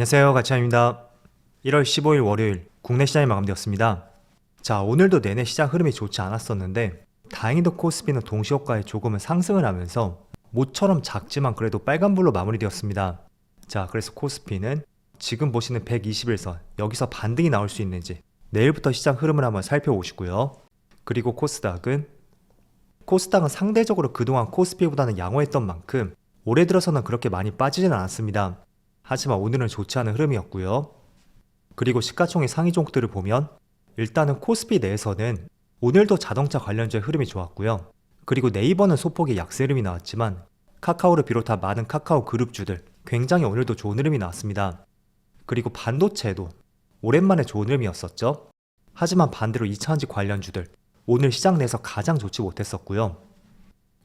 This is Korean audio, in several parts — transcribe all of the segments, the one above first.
안녕하세요. 가치아입니다. 1월 15일 월요일 국내 시장이 마감되었습니다. 자, 오늘도 내내 시장 흐름이 좋지 않았었는데 다행히도 코스피는 동시효과에 조금은 상승을 하면서 모처럼 작지만 그래도 빨간불로 마무리되었습니다. 자, 그래서 코스피는 지금 보시는 121선 여기서 반등이 나올 수 있는지 내일부터 시장 흐름을 한번 살펴보시고요. 그리고 코스닥은 코스닥은 상대적으로 그동안 코스피보다는 양호했던 만큼 올해 들어서는 그렇게 많이 빠지진 않았습니다. 하지만 오늘은 좋지 않은 흐름이었고요. 그리고 시가총액 상위 종목들을 보면 일단은 코스피 내에서는 오늘도 자동차 관련주의 흐름이 좋았고요. 그리고 네이버는 소폭의 약세 흐름이 나왔지만 카카오를 비롯한 많은 카카오 그룹주들 굉장히 오늘도 좋은 흐름이 나왔습니다. 그리고 반도체도 오랜만에 좋은 흐름이었었죠. 하지만 반대로 2차전지 관련주들 오늘 시장 내에서 가장 좋지 못했었고요.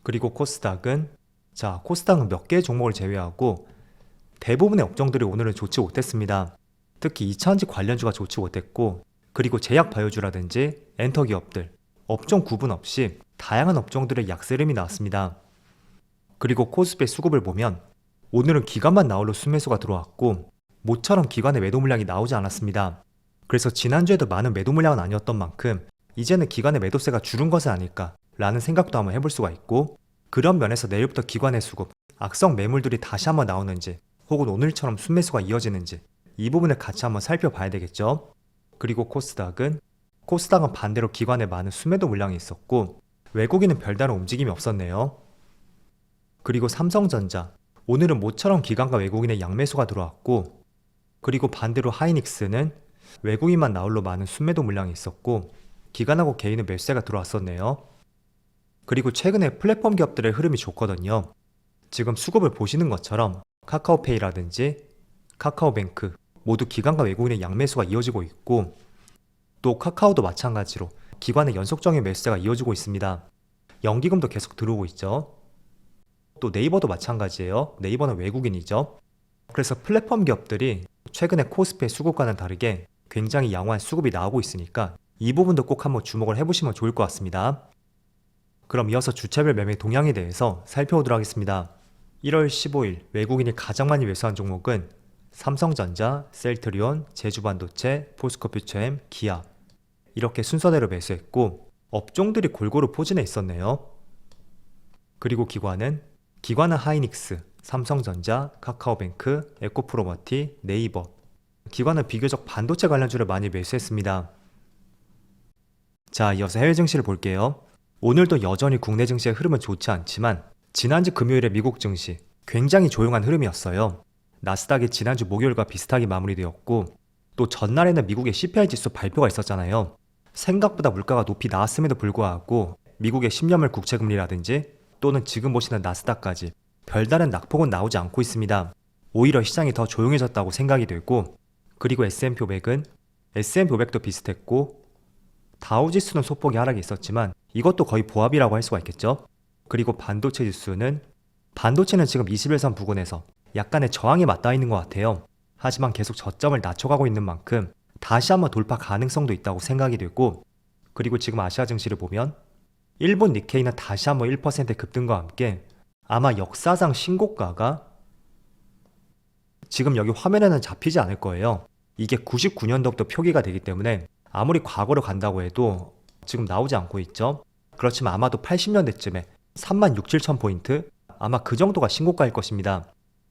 그리고 코스닥은 자 코스닥은 몇 개의 종목을 제외하고 대부분의 업종들이 오늘은 좋지 못했습니다. 특히 2차전지 관련주가 좋지 못했고 그리고 제약 바이오주라든지 엔터 기업들 업종 구분 없이 다양한 업종들의 약세 흐름이 나왔습니다. 그리고 코스피의 수급을 보면 오늘은 기관만 나홀로 순매수가 들어왔고 모처럼 기관의 매도 물량이 나오지 않았습니다. 그래서 지난주에도 많은 매도 물량은 아니었던 만큼 이제는 기관의 매도세가 줄은 것은 아닐까 라는 생각도 한번 해볼 수가 있고 그런 면에서 내일부터 기관의 수급, 악성 매물들이 다시 한번 나오는지 혹은 오늘처럼 순매수가 이어지는지 이 부분을 같이 한번 살펴봐야 되겠죠. 그리고 코스닥은 코스닥은 반대로 기관에 많은 순매도 물량이 있었고 외국인은 별다른 움직임이 없었네요. 그리고 삼성전자 오늘은 모처럼 기관과 외국인의 양매수가 들어왔고 그리고 반대로 하이닉스는 외국인만 나홀로 많은 순매도 물량이 있었고 기관하고 개인의 매수세가 들어왔었네요. 그리고 최근에 플랫폼 기업들의 흐름이 좋거든요. 지금 수급을 보시는 것처럼 카카오페이라든지 카카오뱅크 모두 기관과 외국인의 양매수가 이어지고 있고 또 카카오도 마찬가지로 기관의 연속적인 매수세가 이어지고 있습니다. 연기금도 계속 들어오고 있죠. 또 네이버도 마찬가지예요. 네이버는 외국인이죠. 그래서 플랫폼 기업들이 최근에 코스피의 수급과는 다르게 굉장히 양호한 수급이 나오고 있으니까 이 부분도 꼭 한번 주목을 해보시면 좋을 것 같습니다. 그럼 이어서 주차별 매매 동향에 대해서 살펴보도록 하겠습니다. 1월 15일 외국인이 가장 많이 매수한 종목은 삼성전자, 셀트리온, 제주반도체, 포스코퓨처엠, 기아 이렇게 순서대로 매수했고 업종들이 골고루 포진해 있었네요. 그리고 기관은 기관은 하이닉스, 삼성전자, 카카오뱅크, 에코프로머티, 네이버 기관은 비교적 반도체 관련주를 많이 매수했습니다. 자, 이어서 해외 증시를 볼게요. 오늘도 여전히 국내 증시의 흐름은 좋지 않지만 지난주 금요일에 미국 증시 굉장히 조용한 흐름이었어요. 나스닥이 지난주 목요일과 비슷하게 마무리되었고 또 전날에는 미국의 CPI 지수 발표가 있었잖아요. 생각보다 물가가 높이 나왔음에도 불구하고 미국의 10년물 국채금리라든지 또는 지금 보시는 나스닥까지 별다른 낙폭은 나오지 않고 있습니다. 오히려 시장이 더 조용해졌다고 생각이 되고 그리고 S&P 500은 S&P 500도 비슷했고 다우지수는 소폭의 하락이 있었지만 이것도 거의 보합이라고 할 수가 있겠죠. 그리고 반도체 지수는 반도체는 지금 21선 부근에서 약간의 저항에 맞닿아 있는 것 같아요. 하지만 계속 저점을 낮춰가고 있는 만큼 다시 한번 돌파 가능성도 있다고 생각이 되고 그리고 지금 아시아 증시를 보면 일본 니케이는 다시 한번 1% 급등과 함께 아마 역사상 신고가가 지금 여기 화면에는 잡히지 않을 거예요. 이게 99년도부터 표기가 되기 때문에 아무리 과거로 간다고 해도 지금 나오지 않고 있죠. 그렇지만 아마도 80년대쯤에 3만 6, 7천 포인트 아마 그 정도가 신고가일 것입니다.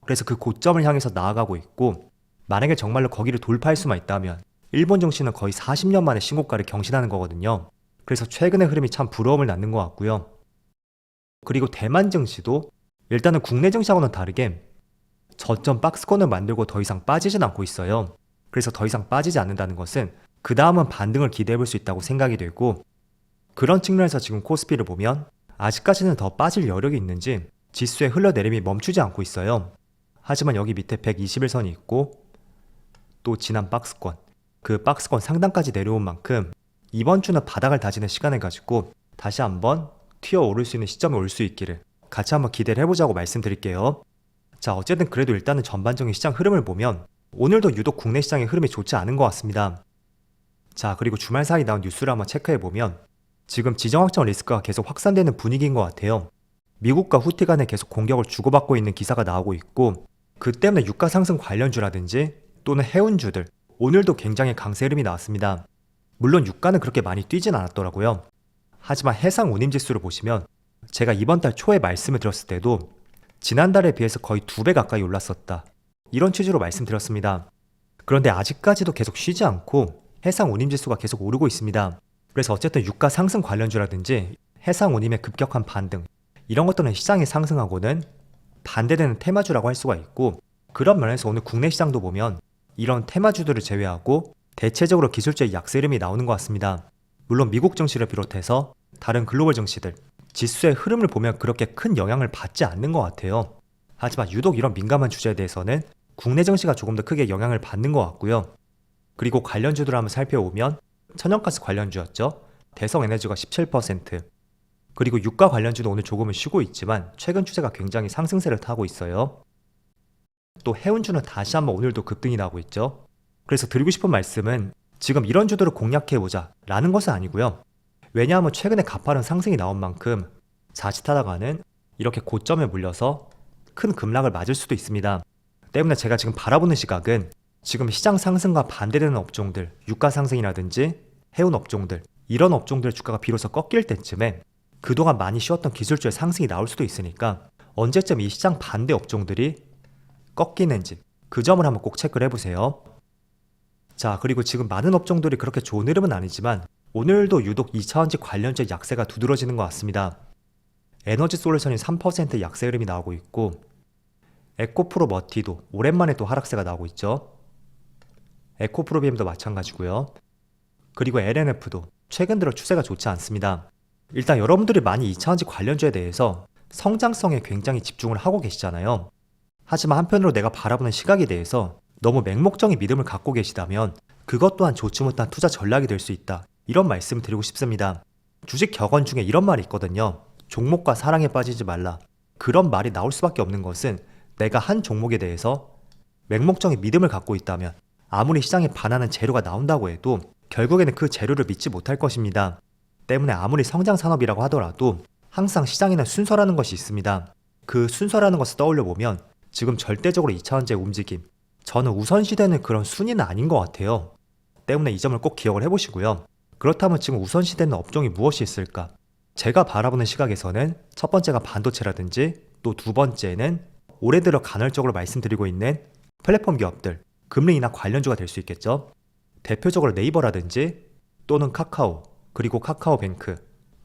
그래서 그 고점을 향해서 나아가고 있고 만약에 정말로 거기를 돌파할 수만 있다면 일본 증시는 거의 40년 만에 신고가를 경신하는 거거든요. 그래서 최근의 흐름이 참 부러움을 낳는 것 같고요. 그리고 대만 증시도 일단은 국내 증시하고는 다르게 저점 박스권을 만들고 더 이상 빠지진 않고 있어요. 그래서 더 이상 빠지지 않는다는 것은 그 다음은 반등을 기대해 볼 수 있다고 생각이 되고 그런 측면에서 지금 코스피를 보면 아직까지는 더 빠질 여력이 있는지 지수의 흘러내림이 멈추지 않고 있어요. 하지만 여기 밑에 121선이 있고 또 지난 박스권 그 박스권 상단까지 내려온 만큼 이번 주는 바닥을 다지는 시간을 가지고 다시 한번 튀어 오를 수 있는 시점에 올 수 있기를 같이 한번 기대를 해보자고 말씀드릴게요. 자, 어쨌든 그래도 일단은 전반적인 시장 흐름을 보면 오늘도 유독 국내 시장의 흐름이 좋지 않은 것 같습니다. 자, 그리고 주말 사이 나온 뉴스를 한번 체크해 보면 지금 지정학적 리스크가 계속 확산되는 분위기인 것 같아요. 미국과 후티 간에 계속 공격을 주고받고 있는 기사가 나오고 있고 그 때문에 유가 상승 관련주라든지 또는 해운주들 오늘도 굉장히 강세 흐름이 나왔습니다. 물론 유가는 그렇게 많이 뛰진 않았더라고요. 하지만 해상 운임 지수를 보시면 제가 이번 달 초에 말씀을 드렸을 때도 지난달에 비해서 거의 두 배 가까이 올랐었다. 이런 취지로 말씀드렸습니다. 그런데 아직까지도 계속 쉬지 않고 해상 운임 지수가 계속 오르고 있습니다. 그래서 어쨌든 유가 상승 관련주라든지 해상 운임의 급격한 반등 이런 것들은 시장이 상승하고는 반대되는 테마주라고 할 수가 있고 그런 면에서 오늘 국내 시장도 보면 이런 테마주들을 제외하고 대체적으로 기술주의 약세 흐름이 나오는 것 같습니다. 물론 미국 증시를 비롯해서 다른 글로벌 증시들 지수의 흐름을 보면 그렇게 큰 영향을 받지 않는 것 같아요. 하지만 유독 이런 민감한 주제에 대해서는 국내 증시가 조금 더 크게 영향을 받는 것 같고요. 그리고 관련주들 한번 살펴보면 천연가스 관련주였죠. 대성에너지가 17%. 그리고 유가 관련주도 오늘 조금은 쉬고 있지만 최근 추세가 굉장히 상승세를 타고 있어요. 또 해운주는 다시 한번 오늘도 급등이 나고 있죠. 그래서 드리고 싶은 말씀은 지금 이런 주들을 공략해보자 라는 것은 아니고요. 왜냐하면 최근에 가파른 상승이 나온 만큼 자칫하다가는 이렇게 고점에 물려서 큰 급락을 맞을 수도 있습니다. 때문에 제가 지금 바라보는 시각은 지금 시장 상승과 반대되는 업종들, 유가 상승이라든지 해운 업종들, 이런 업종들 주가가 비로소 꺾일 때쯤에 그동안 많이 쉬었던 기술주의 상승이 나올 수도 있으니까 언제쯤 이 시장 반대 업종들이 꺾이는지 그 점을 한번 꼭 체크를 해보세요. 자, 그리고 지금 많은 업종들이 그렇게 좋은 흐름은 아니지만 오늘도 유독 2차원지 관련주의 약세가 두드러지는 것 같습니다. 에너지 솔루션이 3% 약세 흐름이 나오고 있고 에코프로 머티도 오랜만에 또 하락세가 나오고 있죠. 에코프로비엠도 마찬가지고요. 그리고 LNF도 최근 들어 추세가 좋지 않습니다. 일단 여러분들이 많이 2차원지 관련주에 대해서 성장성에 굉장히 집중을 하고 계시잖아요. 하지만 한편으로 내가 바라보는 시각에 대해서 너무 맹목적인 믿음을 갖고 계시다면 그것 또한 좋지 못한 투자 전략이 될 수 있다. 이런 말씀을 드리고 싶습니다. 주식 격언 중에 이런 말이 있거든요. 종목과 사랑에 빠지지 말라. 그런 말이 나올 수밖에 없는 것은 내가 한 종목에 대해서 맹목적인 믿음을 갖고 있다면 아무리 시장에 반하는 재료가 나온다고 해도 결국에는 그 재료를 믿지 못할 것입니다. 때문에 아무리 성장 산업이라고 하더라도 항상 시장에는 순서라는 것이 있습니다. 그 순서라는 것을 떠올려 보면 지금 절대적으로 2차원제 움직임, 저는 우선시되는 그런 순위는 아닌 것 같아요. 때문에 이 점을 꼭 기억을 해보시고요. 그렇다면 지금 우선시되는 업종이 무엇이 있을까? 제가 바라보는 시각에서는 첫 번째가 반도체라든지 또 두 번째는 올해 들어 간헐적으로 말씀드리고 있는 플랫폼 기업들, 금리 인하 관련주가 될 수 있겠죠. 대표적으로 네이버라든지 또는 카카오, 그리고 카카오뱅크,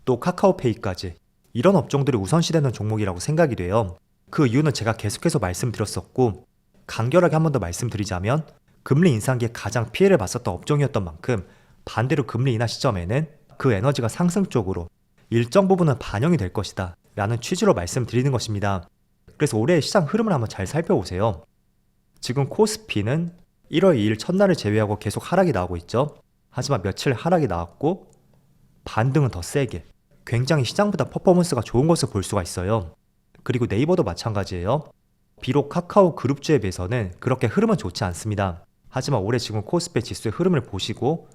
또 카카오페이까지 이런 업종들이 우선시되는 종목이라고 생각이 돼요. 그 이유는 제가 계속해서 말씀드렸었고 간결하게 한 번 더 말씀드리자면 금리 인상기에 가장 피해를 봤었던 업종이었던 만큼 반대로 금리 인하 시점에는 그 에너지가 상승 쪽으로 일정 부분은 반영이 될 것이다 라는 취지로 말씀드리는 것입니다. 그래서 올해의 시장 흐름을 한번 잘 살펴보세요. 지금 코스피는 1월 2일 첫날을 제외하고 계속 하락이 나오고 있죠. 하지만 며칠 하락이 나왔고 반등은 더 세게 굉장히 시장보다 퍼포먼스가 좋은 것을 볼 수가 있어요. 그리고 네이버도 마찬가지예요. 비록 카카오 그룹주에 비해서는 그렇게 흐름은 좋지 않습니다. 하지만 올해 지금 코스피 지수의 흐름을 보시고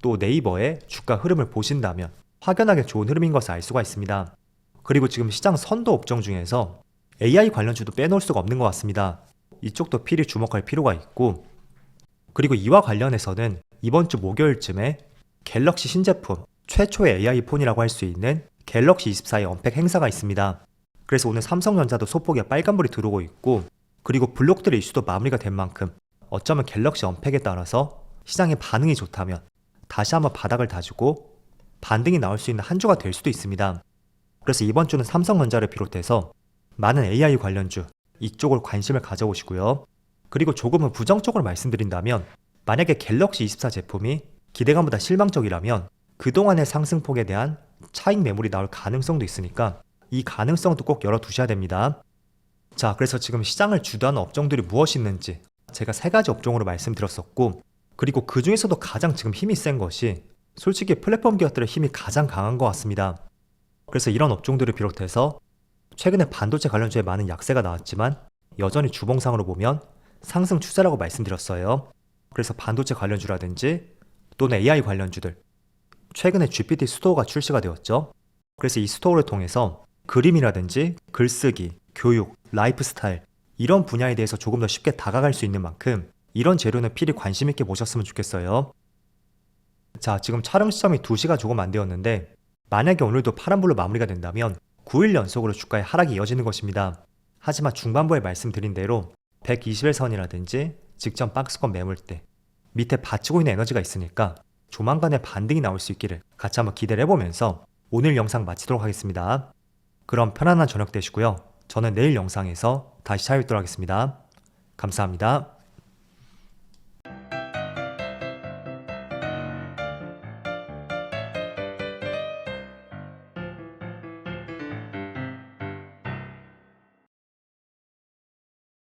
또 네이버의 주가 흐름을 보신다면 확연하게 좋은 흐름인 것을 알 수가 있습니다. 그리고 지금 시장 선도 업종 중에서 AI 관련주도 빼놓을 수가 없는 것 같습니다. 이쪽도 필히 주목할 필요가 있고 그리고 이와 관련해서는 이번 주 목요일쯤에 갤럭시 신제품 최초의 AI 폰이라고 할 수 있는 갤럭시 24의 언팩 행사가 있습니다. 그래서 오늘 삼성전자도 소폭에 빨간불이 들어오고 있고 그리고 블록들의 이슈도 마무리가 된 만큼 어쩌면 갤럭시 언팩에 따라서 시장의 반응이 좋다면 다시 한번 바닥을 다지고 반등이 나올 수 있는 한 주가 될 수도 있습니다. 그래서 이번 주는 삼성전자를 비롯해서 많은 AI 관련주 이쪽을 관심을 가져보시고요. 그리고 조금은 부정적으로 말씀드린다면 만약에 갤럭시 24 제품이 기대감보다 실망적이라면 그동안의 상승폭에 대한 차익 매물이 나올 가능성도 있으니까 이 가능성도 꼭 열어두셔야 됩니다. 자, 그래서 지금 시장을 주도하는 업종들이 무엇이 있는지 제가 세 가지 업종으로 말씀드렸었고, 그리고 그 중에서도 가장 지금 힘이 센 것이 솔직히 플랫폼 기업들의 힘이 가장 강한 것 같습니다. 그래서 이런 업종들을 비롯해서 최근에 반도체 관련주에 많은 약세가 나왔지만 여전히 주봉상으로 보면 상승 추세라고 말씀드렸어요. 그래서 반도체 관련주라든지 또는 AI 관련주들 최근에 GPT 스토어가 출시가 되었죠. 그래서 이 스토어를 통해서 그림이라든지 글쓰기, 교육, 라이프 스타일 이런 분야에 대해서 조금 더 쉽게 다가갈 수 있는 만큼 이런 재료는 필히 관심 있게 보셨으면 좋겠어요. 자, 지금 촬영 시점이 2시가 조금 안 되었는데 만약에 오늘도 파란불로 마무리가 된다면 9일 연속으로 주가의 하락이 이어지는 것입니다. 하지만 중반부에 말씀드린 대로 121선이라든지 직전 박스권 매물대 밑에 받치고 있는 에너지가 있으니까 조만간에 반등이 나올 수 있기를 같이 한번 기대를 해보면서 오늘 영상 마치도록 하겠습니다. 그럼 편안한 저녁 되시고요. 저는 내일 영상에서 다시 찾아뵙도록 하겠습니다. 감사합니다.